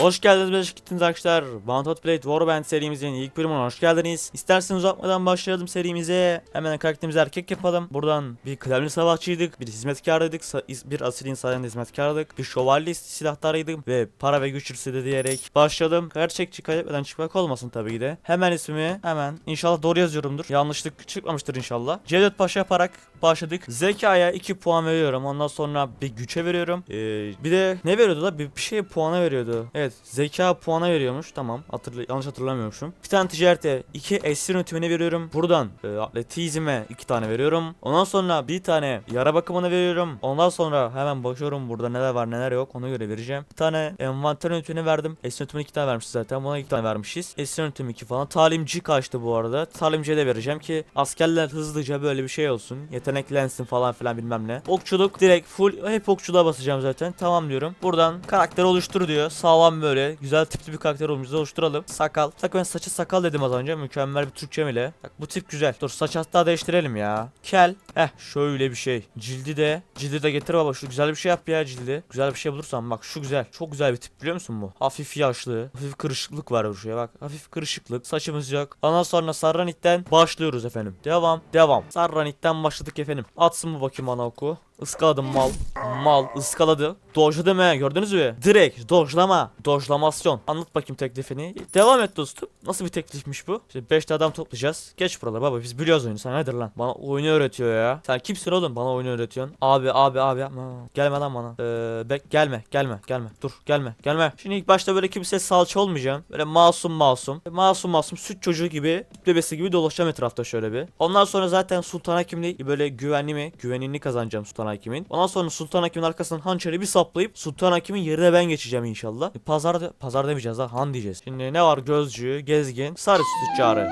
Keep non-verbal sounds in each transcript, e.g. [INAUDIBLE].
Hoş geldiniz beş gittiniz arkadaşlar. Wanted Blade Warband serimizin ilk bölümüne hoş geldiniz. İsterseniz uzatmadan başlayalım serimize. Hemen karakterimizi erkek yapalım. Buradan bir klavye savaşçıydık, bir is- bir asil insanın hizmetkarıydık, bir şövalye silahtarıydım ve para ve güç hırsı diyerek başladım. Gerçekçi kaybetmeden çıkmak olmasın tabii ki de. Hemen ismimi hemen inşallah doğru yazıyorumdur. Yanlışlık çıkmamıştır inşallah. C4 Paşa yaparak başladık. Zekaya 2 puan veriyorum. Ondan sonra bir güçe veriyorum. Ee, bir de ne veriyordu da bir, bir şey puana veriyordu. Evet zeka puana veriyormuş. Tamam hatırla yanlış hatırlamıyormuşum. Bir tane ticarete 2 esir yönetimine veriyorum. Buradan e, atletizme 2 tane veriyorum. Ondan sonra bir tane yara bakımına veriyorum. Ondan sonra hemen bakıyorum burada neler var neler yok ona göre vereceğim. Bir tane envanter yönetimine verdim. Esir yönetimine 2 tane vermişiz zaten. Buna 2 tane vermişiz. Esir yönetimi 2 falan. Talimci kaçtı bu arada. Talimciye de vereceğim ki askerler hızlıca böyle bir şey olsun. Yeteneklensin falan filan bilmem ne. Okçuluk direkt full hep okçuluğa basacağım zaten. Tamam diyorum. Buradan karakter oluştur diyor. Sağlam böyle güzel tipli bir karakter olmuş oluşturalım. Sakal. Sakal ben saçı sakal dedim az önce. Mükemmel bir Türkçem ile. Bak bu tip güzel. Dur saç hatta değiştirelim ya. Kel. Heh şöyle bir şey. Cildi de. Cildi de getir baba. Şu güzel bir şey yap ya cildi. Güzel bir şey bulursan bak şu güzel. Çok güzel bir tip biliyor musun bu? Hafif yaşlı. Hafif kırışıklık var şuraya bak. Hafif kırışıklık. Saçımız yok. Ondan sonra Sarranik'ten başlıyoruz efendim. Devam. Devam. Sarranik'ten başladık efendim. Atsın mı bakayım ana oku. Iskaladım mal. Mal ıskaladı. Dojladım he gördünüz mü? Direkt dojlama. Dojlamasyon. Anlat bakayım teklifini. Devam et dostum. Nasıl bir teklifmiş bu? İşte 5 adam toplayacağız. Geç buralara baba biz biliyoruz oyunu. Sen nedir lan? Bana oyunu öğretiyor ya. Sen kimsin oğlum bana oyunu öğretiyorsun? Abi abi abi yapma. Gelme lan bana. Ee, bek gelme gelme gelme. Dur gelme gelme. Şimdi ilk başta böyle kimse salça olmayacağım. Böyle masum masum. Masum masum süt çocuğu gibi bebesi gibi dolaşacağım etrafta şöyle bir. Ondan sonra zaten Sultan Hakim'le böyle güvenli mi? Güvenini kazanacağım Sultan Hakim'in. Ondan sonra Sultan Hakim'in arkasından hançeri bir saplayıp Sultan Hakim'in yerine ben geçeceğim inşallah. E, Pazar pazar demeyeceğiz ha han diyeceğiz. Şimdi ne var gözcü, gezgin, sarı tüccarı.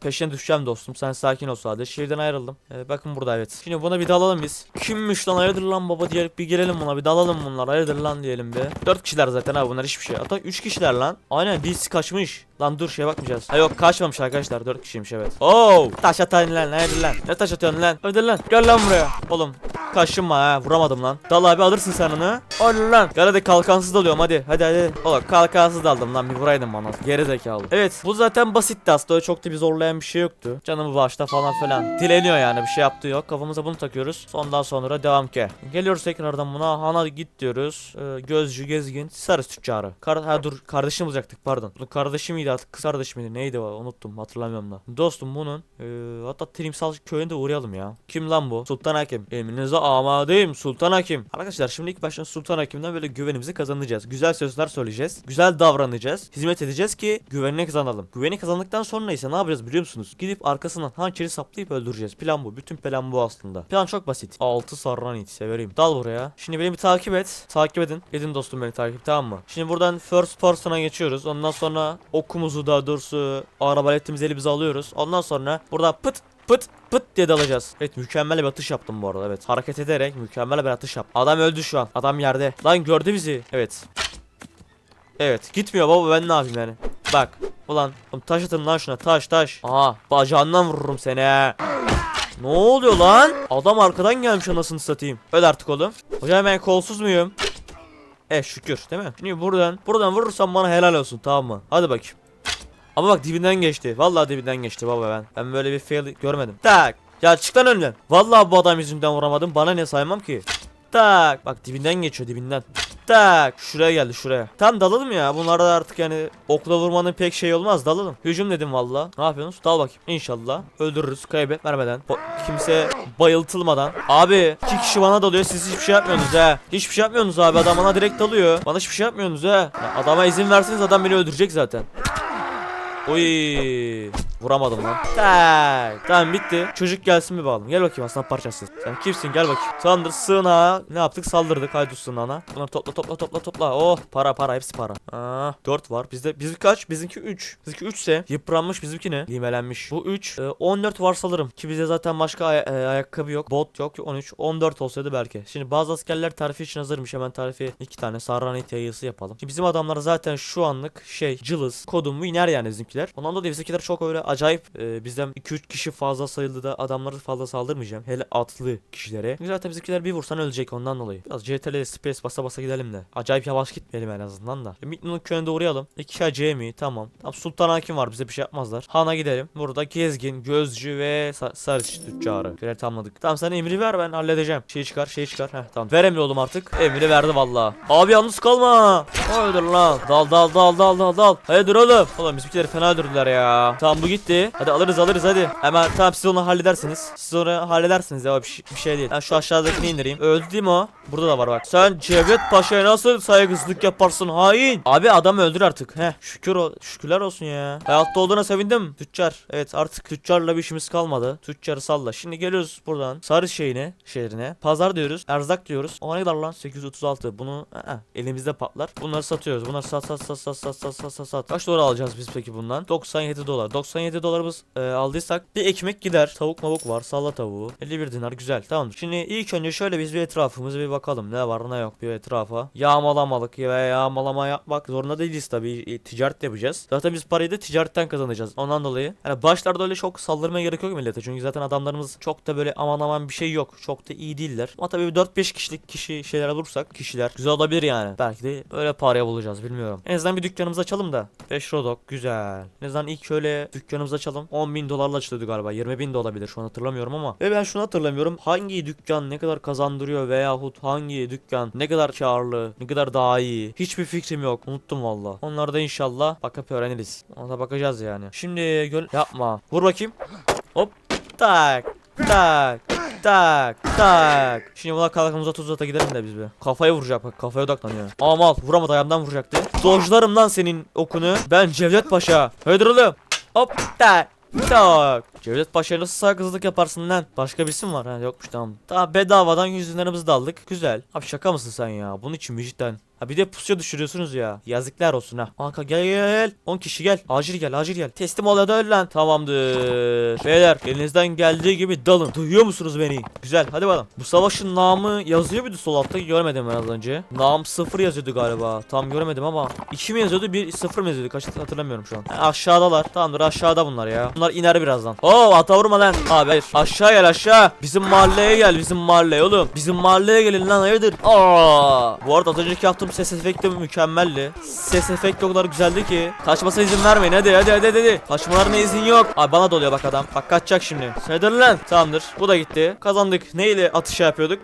Peşine düşeceğim dostum. Sen sakin ol sadece. Şehirden ayrıldım. Ee, bakın burada evet. Şimdi buna bir dalalım biz. Kimmiş lan hayırdır lan baba diyelim bir girelim buna bir dalalım bunlar. Hayırdır lan diyelim bir. Dört kişiler zaten abi bunlar hiçbir şey. Hatta üç kişiler lan. Aynen birisi kaçmış. Lan dur şeye bakmayacağız. Ha yok kaçmamış arkadaşlar. Dört kişiymiş evet. Oo! Taş atayın lan. Hayırdır lan? Ne taş atıyorsun lan? Hayırdır lan? Gel lan buraya. Oğlum Kaşınma ha vuramadım lan. Dal abi alırsın sen onu. Hadi lan. Gel hadi kalkansız dalıyorum hadi. Hadi hadi. Oğlum kalkansız daldım lan bir vuraydın bana. Geri zekalı. Evet bu zaten basitti aslında öyle çok da bir zorlayan bir şey yoktu. Canımı bağışla falan filan. Dileniyor yani bir şey yaptığı yok. Kafamıza bunu takıyoruz. Ondan sonra devam ki. Geliyoruz tekrardan buna. Hana git diyoruz. Ee, gözcü gezgin sarı tüccarı. Kar ha dur kardeşim olacaktık pardon. Kardeşim miydi artık kız kardeşim miydi neydi o unuttum hatırlamıyorum da. Dostum bunun ee, hatta Trimsal köyünde uğrayalım ya. Kim lan bu? Sultan Hakim. Emrinize amadeyim Sultan Hakim. Arkadaşlar şimdi ilk başta Sultan Hakim'den böyle güvenimizi kazanacağız. Güzel sözler söyleyeceğiz. Güzel davranacağız. Hizmet edeceğiz ki güvenini kazanalım. Güveni kazandıktan sonra ise ne yapacağız biliyor musunuz? Gidip arkasından hançeri saplayıp öldüreceğiz. Plan bu. Bütün plan bu aslında. Plan çok basit. 6 sarran it severim. Dal buraya. Şimdi beni bir takip et. Takip edin. Edin dostum beni takip tamam mı? Şimdi buradan first person'a geçiyoruz. Ondan sonra okumuzu da doğrusu arabaletimizi elimize alıyoruz. Ondan sonra burada pıt pıt pıt diye dalacağız. Evet mükemmel bir atış yaptım bu arada evet. Hareket ederek mükemmel bir atış yap. Adam öldü şu an. Adam yerde. Lan gördü bizi. Evet. Evet gitmiyor baba ben ne yapayım yani. Bak. Ulan taş atın lan şuna taş taş. Aha bacağından vururum seni. Ne oluyor lan? Adam arkadan gelmiş anasını satayım. Öl artık oğlum. Hocam ben kolsuz muyum? Eh şükür değil mi? Şimdi buradan buradan vurursan bana helal olsun tamam mı? Hadi bakayım. Ama bak dibinden geçti. Vallahi dibinden geçti baba ben. Ben böyle bir fail görmedim. Tak. Ya çık lan önümden. Vallahi bu adam yüzünden vuramadım. Bana ne saymam ki. Tak. Bak dibinden geçiyor dibinden. Tak. Şuraya geldi şuraya. Tam dalalım ya. Bunlarda artık yani okla vurmanın pek şey olmaz. Dalalım. Hücum dedim valla. Ne yapıyorsunuz? Dal bakayım. İnşallah. Öldürürüz. Kaybet vermeden. Bo- kimse bayıltılmadan. Abi iki kişi bana dalıyor. Siz hiçbir şey yapmıyorsunuz ha. Hiçbir şey yapmıyorsunuz abi. Adam bana direkt dalıyor. Bana hiçbir şey yapmıyorsunuz ha. Ya adama izin verseniz adam beni öldürecek zaten. Oy. Vuramadım lan. Tak. Tamam bitti. Çocuk gelsin bir bakalım. Gel bakayım aslan parçası. Sen kimsin gel bakayım. Sandır sığınağa. Ne yaptık saldırdık. Haydi sığınağına. Bunları topla topla topla topla. Oh para para hepsi para. Aa, 4 var. Bizde bizimki kaç? Bizimki 3. Bizimki 3 ise yıpranmış bizimki ne? Limelenmiş. Bu 3. Ee, 14 var sanırım. Ki bize zaten başka ay- e, ayakkabı yok. Bot yok. 13. 14 olsaydı belki. Şimdi bazı askerler tarifi için hazırmış. Hemen tarifi 2 tane sarranit yayısı yapalım. Şimdi bizim adamlar zaten şu anlık şey cılız. Kodum iner yani bizimkiler. Ondan dolayı bizimkiler çok öyle acayip e, bizden 2-3 kişi fazla sayılı da adamları fazla saldırmayacağım. Hele atlı kişilere. Zaten bizimkiler bir vursan ölecek ondan dolayı. Biraz CTRL space basa basa gidelim de. Acayip yavaş gitmeyelim en azından da. Midnun'un köyünde uğrayalım. İki C mi? Tamam. Tamam Sultan Hakim var bize bir şey yapmazlar. Han'a gidelim. Burada gezgin, gözcü ve sa sarıç tüccarı. Görev tamamladık. Tamam sen emri ver ben halledeceğim. Şey çıkar şey çıkar. Heh tamam. Ver oğlum artık. Emri verdi valla. Abi yalnız kalma. Hayırdır lan. Dal dal dal dal dal dal. Hayırdır oğlum. Oğlum bizimkileri fena öldürdüler ya. Tamam bu gitti. Hadi alırız alırız hadi. Hemen tamam siz onu halledersiniz. Siz onu halledersiniz ya bir şey, bir şey değil. Ben şu aşağıdakini indireyim. Öldü değil mi o? Burada da var bak. Sen Cevdet Paşa'ya nasıl saygısızlık yaparsın hain? Abi adam öldür artık. Heh şükür o şükürler olsun ya. Hayatta olduğuna sevindim. Tüccar. Evet artık tüccarla bir işimiz kalmadı. Tüccarı salla. Şimdi geliyoruz buradan. Sarı şeyine, şehrine. Pazar diyoruz. Erzak diyoruz. O ne kadar lan? 836. Bunu aa, elimizde patlar. Bunları satıyoruz. Bunları sat sat sat sat sat sat sat sat sat. Kaç dolar alacağız biz peki bundan? 97 dolar. 97 dolarımız e, aldıysak bir ekmek gider. Tavuk mavuk var. Salla tavuğu. 51 dinar güzel. Tamam. Şimdi ilk önce şöyle biz bir etrafımızı bir bakalım. Ne var ne yok bir etrafa. Yağmalamalık ve yağmalama yapmak zorunda değiliz tabii. Ticaret yapacağız. Zaten biz parayı da ticaretten kazanacağız. Ondan dolayı. Yani başlarda öyle çok saldırmaya gerek yok millete. Çünkü zaten adamlarımız çok da böyle aman aman bir şey yok. Çok da iyi değiller. Ama tabii 4-5 kişilik kişi şeyler olursak kişiler güzel olabilir yani. Belki de öyle paraya bulacağız bilmiyorum. En azından bir dükkanımızı açalım da. 5 rodok güzel. En azından ilk şöyle dükkanımızı açalım. 10 bin dolarla açılıyordu galiba. 20 bin de olabilir şu an hatırlamıyorum ama. Ve ben şunu hatırlamıyorum. Hangi dükkan ne kadar kazandırıyor veyahut hangi dükkan ne kadar karlı, ne kadar daha iyi. Hiçbir fikrim yok. Unuttum valla. Onları da inşallah bakıp öğreniriz. Ona da bakacağız yani. Şimdi göl yapma. Vur bakayım. Hop. Tak. Tak. Tak tak. Şimdi buna kalkımıza tuz ata gidelim de biz be. Kafaya vuracak bak kafaya odaklanıyor. Ama al vuramadı ayağımdan vuracaktı. Dojlarım lan senin okunu. Ben Cevdet Paşa. Hadi oğlum. Hop tak. Tak. Cevdet Paşa'ya nasıl saygısızlık yaparsın lan? Başka birisi mi var? Ha yokmuş tamam. Tamam bedavadan yüzünlerimizi de aldık. Güzel. Abi şaka mısın sen ya? Bunun için mi cidden? Ha bir de pusuya düşürüyorsunuz ya. Yazıklar olsun ha. Kanka gel gel. 10 kişi gel. Acil gel acil gel. Teslim ol hadi öl lan. Tamamdır. [LAUGHS] Beyler elinizden geldiği gibi dalın. Duyuyor musunuz beni? Güzel hadi bakalım. Bu savaşın namı yazıyor muydu sol altta? Görmedim ben az önce. Nam 0 yazıyordu galiba. Tam göremedim ama. 2 mi yazıyordu? 1 0 mı yazıyordu? Kaç hatırlamıyorum şu an. Ha, aşağıdalar. Tamamdır aşağıda bunlar ya. Bunlar iner birazdan. Oo ata vurma lan. Abi hayır. Aşağı gel aşağı. Bizim mahalleye gel. Bizim mahalleye oğlum. Bizim mahalleye gelin lan hayırdır? Aa. Bu arada az önceki yaptığım ses efekti mükemmeldi. Ses efekti o kadar güzeldi ki. Kaçmasına izin vermeyin. Hadi hadi hadi hadi. Kaçmalarına izin yok. Abi bana doluyor bak adam. Bak kaçacak şimdi. Saydır lan. Tamamdır. Bu da gitti. Kazandık. Neyle atış yapıyorduk?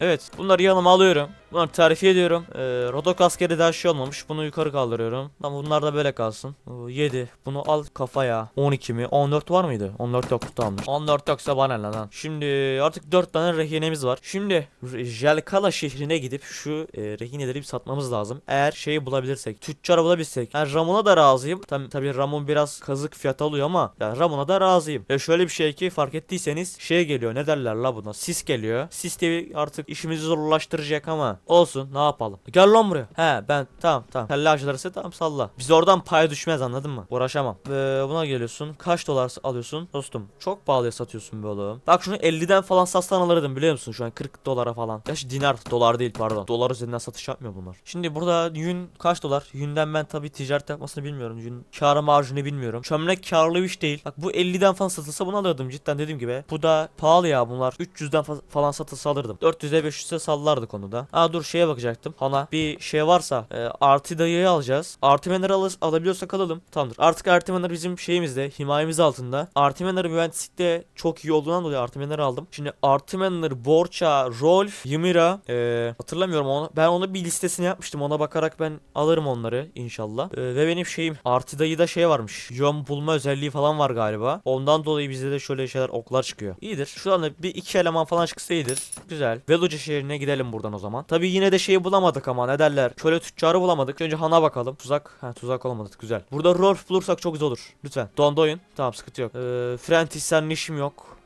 Evet bunları yanıma alıyorum. Bunları tarifi ediyorum. Ee, Rodok askeri daha şey olmamış. Bunu yukarı kaldırıyorum. Tamam bunlar da böyle kalsın. 7. Bunu al kafaya. 12 mi? 14 var mıydı? 14 yok tamamdır. 14 yoksa bana ne lan. Şimdi artık 4 tane rehinemiz var. Şimdi Jelkala şehrine gidip şu e, rehineleri bir satmamız lazım. Eğer şeyi bulabilirsek. Tüccar bulabilsek. Yani Ramon'a da razıyım. Tabi tabii Ramon biraz kazık fiyat alıyor ama yani Ramon'a da razıyım. Ve şöyle bir şey ki fark ettiyseniz şey geliyor. Ne derler la buna? Sis geliyor. Sis de artık işimizi zorlaştıracak ama olsun ne yapalım. Gel lan buraya. He ben tamam tamam. Kelle avcıları tamam salla. Biz oradan pay düşmez anladın mı? Uğraşamam. Ve buna geliyorsun. Kaç dolar alıyorsun? Dostum çok pahalıya satıyorsun be oğlum. Bak şunu 50'den falan satsan alırdım biliyor musun? Şu an 40 dolara falan. Gerçi dinar dolar değil pardon. Dolar üzerinden satış yapmıyor bunlar. Şimdi burada yün kaç dolar? Yünden ben tabii ticaret yapmasını bilmiyorum. Yün karı marjını bilmiyorum. Çömlek karlı bir iş değil. Bak bu 50'den falan satılsa bunu alırdım cidden dediğim gibi. Bu da pahalı ya bunlar. 300'den fa- falan satılsa alırdım. 400'e 500'e sallardık onu da. Aa dur şeye bakacaktım. Hana bir şey varsa e, artı dayıyı alacağız. Artimenleri alır, alabiliyorsak alalım. Tamamdır. Artık Artimenler bizim şeyimizde, himayemiz altında. Artimenler mühendislikte çok iyi olduğundan dolayı Artimenleri aldım. Şimdi Artimenler, Borça, Rolf, Ymira e, hatırlamıyorum onu. Ben onu bir listesini yapmıştım. Ona bakarak ben alırım onları inşallah. E, ve benim şeyim artı dayıda şey varmış. Yön bulma özelliği falan var galiba. Ondan dolayı bizde de şöyle şeyler oklar çıkıyor. İyidir. Şu anda bir iki eleman falan çıksa iyidir. Güzel. Veluca şehrine gidelim buradan o zaman. Tabi yine de şeyi bulamadık ama ne derler. Köle tüccarı bulamadık. Önce Han'a bakalım. Tuzak. Ha tuzak olmadı. Güzel. Burada Rolf bulursak çok güzel olur. Lütfen. Dondoyun. Tamam sıkıntı yok. Ee, Frentis senin işim yok.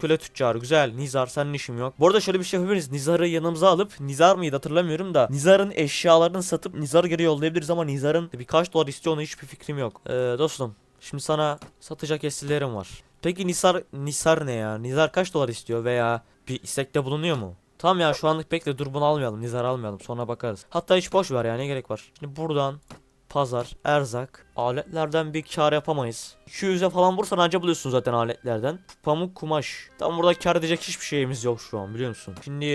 Köle tüccarı güzel. Nizar senin işim yok. Bu arada şöyle bir şey yapabiliriz. Nizar'ı yanımıza alıp Nizar mıydı hatırlamıyorum da Nizar'ın eşyalarını satıp Nizar'ı geri yollayabiliriz ama Nizar'ın birkaç dolar istiyor ona hiçbir fikrim yok. Ee, dostum şimdi sana satacak esirlerim var. Peki Nisar Nisar ne ya? Nizar kaç dolar istiyor veya bir istekte bulunuyor mu? Tamam ya şu anlık bekle dur bunu almayalım. Nizar almayalım sonra bakarız. Hatta hiç boş ver ya ne gerek var. Şimdi buradan pazar, erzak, aletlerden bir kar yapamayız. 200'e falan vursan anca buluyorsun zaten aletlerden. Pamuk, kumaş. Tam burada kar edecek hiçbir şeyimiz yok şu an biliyor musun? Şimdi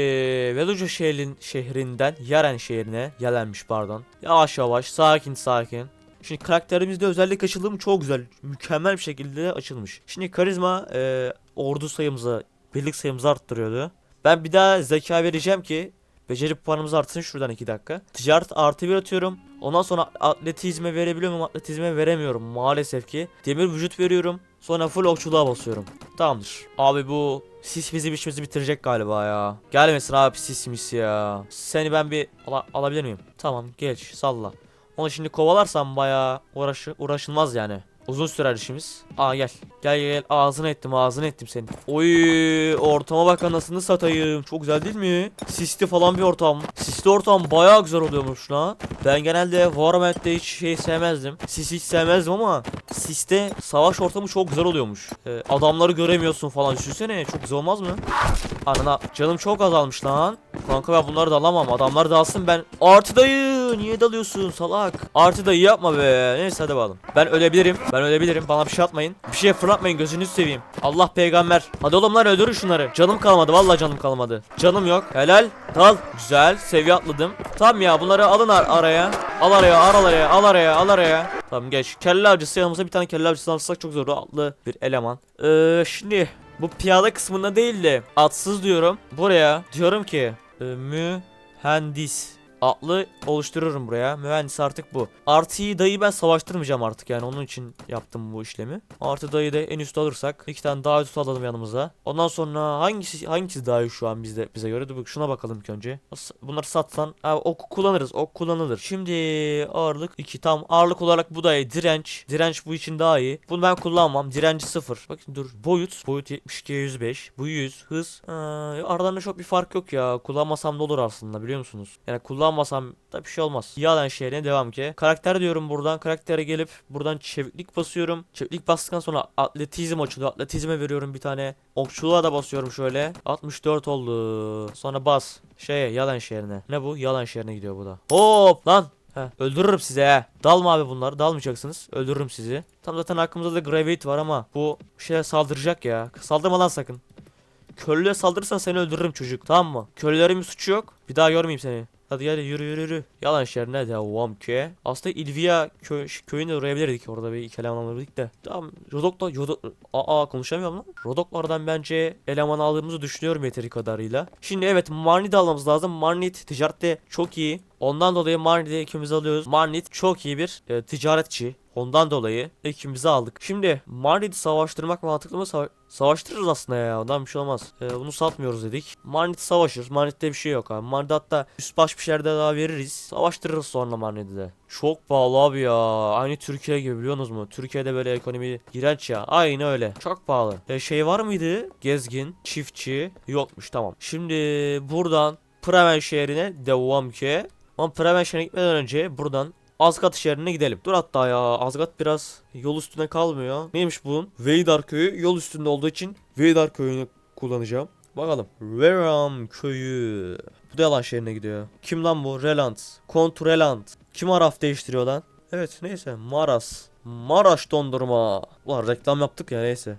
Veluca şehrin, şehrinden Yaren şehrine gelenmiş pardon. Yavaş yavaş, sakin sakin. Şimdi karakterimizde özellik açılımı çok güzel. Mükemmel bir şekilde açılmış. Şimdi karizma e, ordu sayımızı, birlik sayımızı arttırıyordu. Ben bir daha zeka vereceğim ki beceri puanımız artsın şuradan 2 dakika. Ticaret artı bir atıyorum. Ondan sonra atletizme verebiliyor muyum? Atletizme veremiyorum maalesef ki. Demir vücut veriyorum. Sonra full okçuluğa basıyorum. Tamamdır. Abi bu sis bizi işimizi bitirecek galiba ya. Gelmesin abi sis mis ya. Seni ben bir ala- alabilir miyim? Tamam geç salla. Onu şimdi kovalarsam bayağı uğraşı, uğraşılmaz yani. Uzun sürer işimiz. Aa gel. Gel gel. Ağzını ettim ağzını ettim senin. Oy ortama bak anasını satayım. Çok güzel değil mi? Sisli falan bir ortam. Sisli ortam bayağı güzel oluyormuş lan. Ben genelde Warhammer'de hiç şey sevmezdim. Sis hiç sevmezdim ama Sis'te savaş ortamı çok güzel oluyormuş. Ee, adamları göremiyorsun falan düşünsene. Çok güzel olmaz mı? Anana canım çok azalmış lan. Kanka ben bunları da alamam. Adamlar dalsın ben. Artı dayı niye dalıyorsun salak? Artı dayı yapma be. Neyse hadi bakalım. Ben ölebilirim. Ben ölebilirim. Bana bir şey atmayın. Bir şey fırlatmayın gözünüzü seveyim. Allah peygamber. Hadi oğlum lan öldürün şunları. Canım kalmadı. Vallahi canım kalmadı. Canım yok. Helal. Dal. Güzel. Seviye atladım. Tamam ya bunları alın ar- araya. Al araya, al araya, al araya, al araya. Tamam geç. Kelle avcısı yanımıza bir tane kelle avcısı alırsak çok zor. Atlı bir eleman. Ee, şimdi bu piyade kısmında değil de atsız diyorum. Buraya diyorum ki e, mühendis atlı oluştururum buraya. Mühendis artık bu. Artıyı dayı ben savaştırmayacağım artık yani onun için yaptım bu işlemi. Artı dayı da en üst alırsak iki tane daha üst alalım yanımıza. Ondan sonra hangisi hangisi daha şu an bizde bize göre? Dur şuna bakalım ilk önce. Bunları satsan ha, ok kullanırız. Ok kullanılır. Şimdi ağırlık 2 tam ağırlık olarak bu da iyi. Direnç. Direnç bu için daha iyi. Bunu ben kullanmam. Direnci 0. Bakın dur. Boyut. Boyut 72 105. Bu 100. Hız. Aa, aralarında çok bir fark yok ya. Kullanmasam da olur aslında biliyor musunuz? Yani kullanmasam da bir şey olmaz. Yalan şehrine devam ki. Karakter diyorum buradan. Karaktere gelip buradan çeviklik basıyorum. Çeviklik bastıktan sonra atletizm açılıyor. Atletizme veriyorum bir tane. Okçuluğa da basıyorum şöyle. 64 oldu. Sonra bas. Şeye yalan şehrine. Ne bu? Yalan şehrine gidiyor bu da. Hop lan. Heh, öldürürüm sizi he. Dalma abi bunlar. Dalmayacaksınız. Öldürürüm sizi. Tam zaten hakkımızda da Gravate var ama bu şeye saldıracak ya. Saldırma lan sakın. Köylüye saldırırsan seni öldürürüm çocuk. Tamam mı? Köylülerin bir suçu yok. Bir daha görmeyeyim seni. Hadi gel yürü yürü yürü. Yalan şehrine devam ki. Aslında İlvia köy, köyüne uğrayabilirdik orada bir iki eleman alırdık da. Tamam Rodok'la Rodok... Aa konuşamıyorum lan. Rodoklardan bence eleman aldığımızı düşünüyorum yeteri kadarıyla. Şimdi evet Marnit almamız lazım. Marnit ticarette çok iyi. Ondan dolayı Marnit'i ikimiz alıyoruz. Marnit çok iyi bir e, ticaretçi. Ondan dolayı ikimizi aldık. Şimdi Marnit'i savaştırmak mantıklı mı? Sava- savaştırırız aslında ya. Ondan bir şey olmaz. E, bunu satmıyoruz dedik. Marnit savaşır. Marnit'te bir şey yok abi. Marnit hatta üst baş bir şeyler daha veririz. Savaştırırız sonra Marnit'i de. Çok pahalı abi ya. Aynı Türkiye gibi biliyorsunuz mu? Türkiye'de böyle ekonomi iğrenç ya. Aynı öyle. Çok pahalı. E, şey var mıydı? Gezgin, çiftçi. Yokmuş tamam. Şimdi buradan Praven şehrine devam ki. Ama şehrine gitmeden önce buradan Azgat şehrine gidelim. Dur hatta ya Azgat biraz yol üstünde kalmıyor. Neymiş bunun? Veydar köyü yol üstünde olduğu için Veydar köyünü kullanacağım. Bakalım. Veram köyü. Bu da yalan şehrine gidiyor. Kim lan bu? Reland. Kontreland. Kim araf değiştiriyor lan? Evet neyse. Maras. Maraş dondurma. Ulan reklam yaptık ya neyse.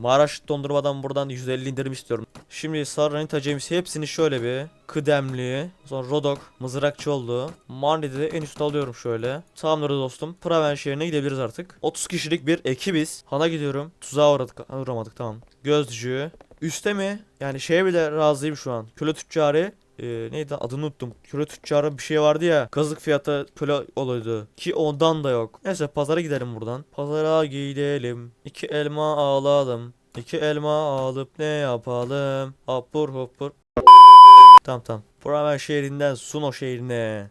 Maraş dondurmadan buradan 150 indirim istiyorum. Şimdi Sarranita James hepsini şöyle bir kıdemli. Sonra Rodok mızrakçı oldu. Marni'de de en üstte alıyorum şöyle. Tamamdır dostum. Praven şehrine gidebiliriz artık. 30 kişilik bir ekibiz. Han'a gidiyorum. Tuzağa uğradık. Uğramadık tamam. Gözcü. Üste mi? Yani şeye bile razıyım şu an. Köle tüccarı ee, neydi adını unuttum. Köle tüccarı bir şey vardı ya. Kazık fiyatı köle oluyordu. Ki ondan da yok. Neyse pazara gidelim buradan. Pazara gidelim. İki elma alalım. İki elma alıp ne yapalım? Hopur hopur. Tamam tamam. Buramen şehrinden Suno şehrine.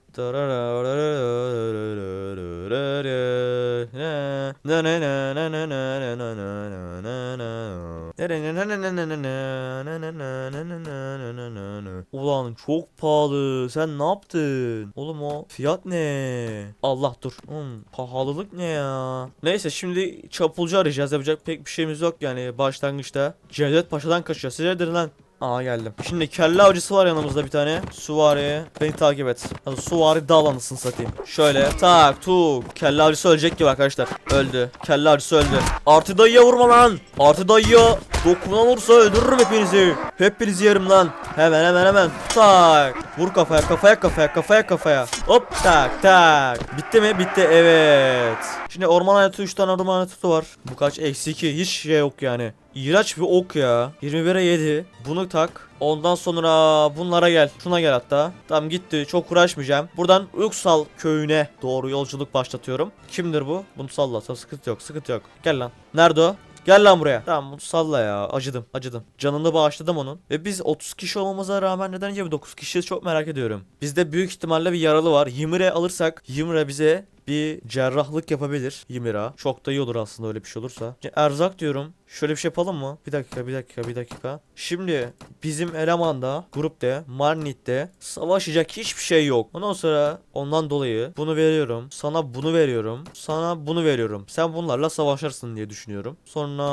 Ulan çok pahalı. Sen ne yaptın? Oğlum o fiyat ne? Allah dur. Hmm, pahalılık ne ya? Neyse şimdi çapulcu arayacağız. Yapacak pek bir şeyimiz yok yani başlangıçta. Cevdet Paşa'dan kaçacağız. Sizlerdir lan. Aa geldim. Şimdi kelle avcısı var yanımızda bir tane. Suvari. Beni takip et. Hadi suvari dal satayım. Şöyle tak tuk. Kelle avcısı ölecek gibi arkadaşlar. Öldü. Kelle avcısı öldü. Artı dayıya vurma lan. Artı dayıya dokunan olursa öldürürüm hepinizi. Hepinizi yerim lan. Hemen hemen hemen. Tak. Vur kafaya kafaya kafaya kafaya kafaya. Hop tak tak. Bitti mi? Bitti. Evet. Şimdi orman hayatı 3 tane orman hayatı var. Bu kaç? Eksi 2. Hiç şey yok yani. İğrenç bir ok ya. 21'e 7. Bunu tak. Ondan sonra bunlara gel. Şuna gel hatta. Tamam gitti. Çok uğraşmayacağım. Buradan Uksal köyüne doğru yolculuk başlatıyorum. Kimdir bu? Bunu salla. Sıkıntı yok. Sıkıntı yok. Gel lan. Nerede o? Gel lan buraya. Tamam bunu salla ya. Acıdım. Acıdım. Canını bağışladım onun. Ve biz 30 kişi olmamıza rağmen neden 29 kişiyiz çok merak ediyorum. Bizde büyük ihtimalle bir yaralı var. Ymire alırsak Ymire bize bir cerrahlık yapabilir Ymira. Çok da iyi olur aslında öyle bir şey olursa. Erzak diyorum. Şöyle bir şey yapalım mı? Bir dakika, bir dakika, bir dakika. Şimdi bizim elemanda, grupta, Marnit'te savaşacak hiçbir şey yok. Ondan sonra ondan dolayı bunu veriyorum. Sana bunu veriyorum. Sana bunu veriyorum. Sen bunlarla savaşırsın diye düşünüyorum. Sonra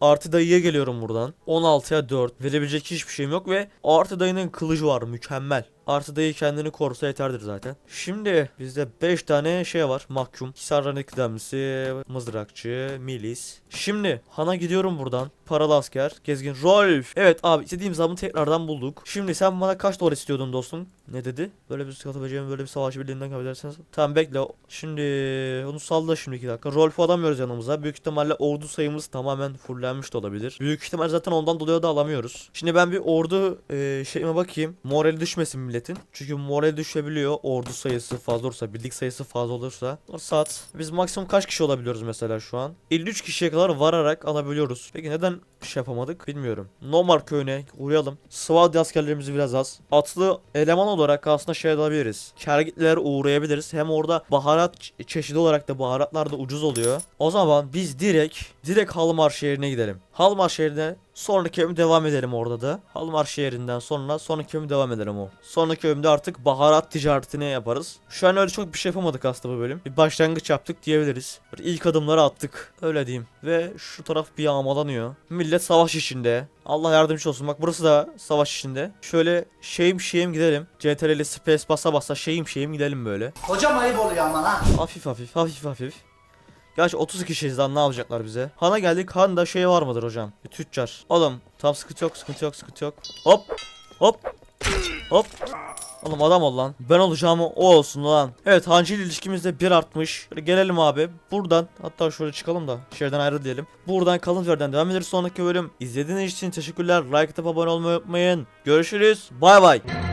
artı dayıya geliyorum buradan. 16'ya 4. Verebilecek hiçbir şeyim yok ve artı dayının kılıcı var. Mükemmel. Artı dayı kendini korusa yeterdir zaten. Şimdi bizde 5 tane şey var. Mahkum. Hisarların kıdemlisi, mızrakçı, milis. Şimdi Han'a gidiyorum buradan. Paralı asker, gezgin, Rolf. Evet abi istediğim zamı tekrardan bulduk. Şimdi sen bana kaç dolar istiyordun dostum? Ne dedi? Böyle bir katabileceğim böyle bir savaşı birliğinden kabul ederseniz. Tamam bekle. Şimdi onu salla şimdi 2 dakika. Rolf'u alamıyoruz yanımıza. Büyük ihtimalle ordu sayımız tamamen fullenmiş de olabilir. Büyük ihtimal zaten ondan dolayı da alamıyoruz. Şimdi ben bir ordu e, şeyime bakayım. Morali düşmesin milletin. Çünkü morali düşebiliyor. Ordu sayısı fazla olursa, birlik sayısı fazla olursa. Saat. Biz maksimum kaç kişi olabiliyoruz mesela şu an? 53 kişiye kadar vararak alabiliyoruz. Peki neden şey yapamadık bilmiyorum. Nomar köyüne uğrayalım. Svadi askerlerimiz biraz az. Atlı eleman olarak aslında şey alabiliriz. Kergitlere uğrayabiliriz. Hem orada baharat çe- çeşidi olarak da baharatlar da ucuz oluyor. O zaman biz direkt direkt Halmar şehrine gidelim. Halmar şehrine sonraki bölüm devam edelim orada da. Halmar şehrinden sonra sonraki bölüm devam edelim o. Sonraki bölümde artık baharat ticaretini yaparız. Şu an öyle çok bir şey yapamadık aslında bu bölüm. Bir başlangıç yaptık diyebiliriz. İlk adımları attık. Öyle diyeyim. Ve şu taraf bir yağmalanıyor. Millet savaş içinde. Allah yardımcı olsun. Bak burası da savaş içinde. Şöyle şeyim şeyim gidelim. CTRL space basa basa şeyim şeyim gidelim böyle. Hocam ayıp oluyor ama ha. Hafif hafif hafif hafif. Gerçi 30 kişiyiz lan ne yapacaklar bize? Han'a geldik. Han'da şey var mıdır hocam? Bir tüccar. Oğlum tam sıkıntı yok sıkıntı yok sıkıntı yok. Hop hop hop. Oğlum adam ol lan. Ben olacağım o olsun lan. Evet hancı ile ilişkimizde bir artmış. Şöyle gelelim abi. Buradan hatta şöyle çıkalım da şehirden ayrı diyelim. Buradan kalın yerden devam ederiz sonraki bölüm. İzlediğiniz için teşekkürler. Like atıp abone olmayı unutmayın. Görüşürüz. Bay bay.